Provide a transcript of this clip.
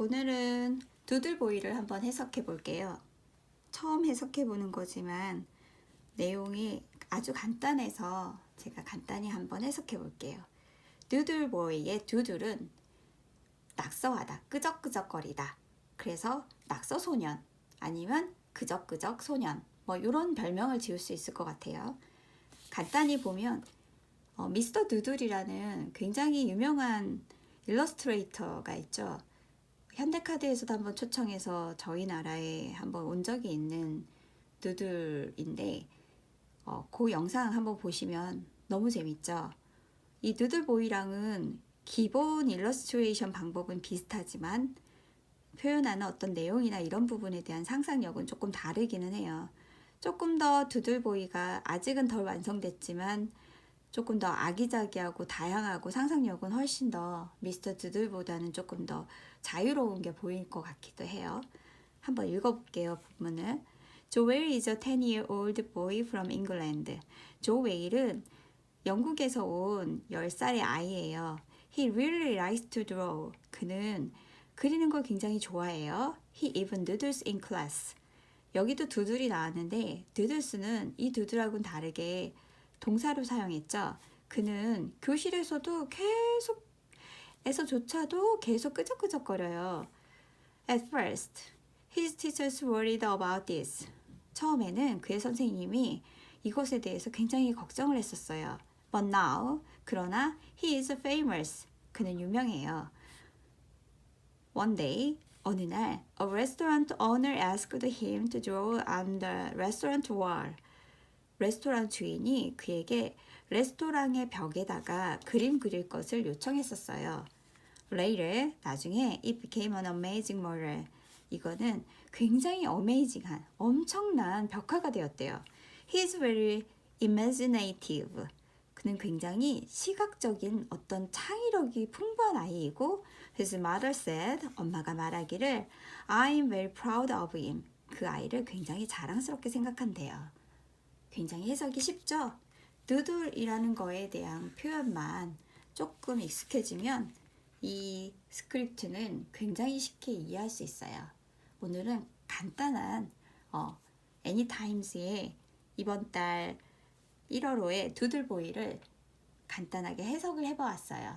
오늘은 두들보이를 한번 해석해 볼게요. 처음 해석해 보는 거지만 내용이 아주 간단해서 제가 간단히 한번 해석해 볼게요. 두들보이의 두들은 낙서하다, 끄적끄적거리다. 그래서 낙서 소년 아니면 그적그적 소년 뭐 이런 별명을 지을 수 있을 것 같아요. 간단히 보면 어, 미스터 두들이라는 굉장히 유명한 일러스트레이터가 있죠. 현대카드에서도 한번 초청해서 저희 나라에 한번 온 적이 있는 누들인데 어, 그 영상 한번 보시면 너무 재밌죠. 이 누들보이랑은 기본 일러스트레이션 방법은 비슷하지만 표현하는 어떤 내용이나 이런 부분에 대한 상상력은 조금 다르기는 해요. 조금 더 두들보이가 아직은 덜 완성됐지만 조금 더 아기자기하고 다양하고 상상력은 훨씬 더 미스터 두들보다는 조금 더 자유로운 게 보일 것 같기도 해요. 한번 읽어볼게요, 부분을. 조웰 is a 10-year-old boy from England. 조웨일은 영국에서 온 10살의 아이예요. He really likes to draw. 그는 그리는 걸 굉장히 좋아해요. He even doodles in class. 여기도 두들이 나왔는데 두들스는 이 두들하고는 다르게 동사로 사용했죠. 그는 교실에서도 계속 에서조차도 계속 끄적끄적거려요. At first, his teachers worried about this. 처음에는 그의 선생님이 이것에 대해서 굉장히 걱정을 했었어요. But now, 그러나 he is famous. 그는 유명해요. One day, 어느 날, a restaurant owner asked him to draw on the restaurant wall. 레스토랑 주인이 그에게 레스토랑의 벽에다가 그림 그릴 것을 요청했었어요. Later, 나중에 it became an amazing mural. 이거는 굉장히 어메이징한, 엄청난 벽화가 되었대요. He's very imaginative. 그는 굉장히 시각적인 어떤 창의력이 풍부한 아이이고 His mother said, 엄마가 말하기를 I'm very proud of him. 그 아이를 굉장히 자랑스럽게 생각한대요. 굉장히 해석이 쉽죠? 누들이라는 거에 대한 표현만 조금 익숙해지면 이 스크립트는 굉장히 쉽게 이해할 수 있어요. 오늘은 간단한 어, 애니타임스의 이번 달 1월호의 두들보이를 간단하게 해석을 해보았어요.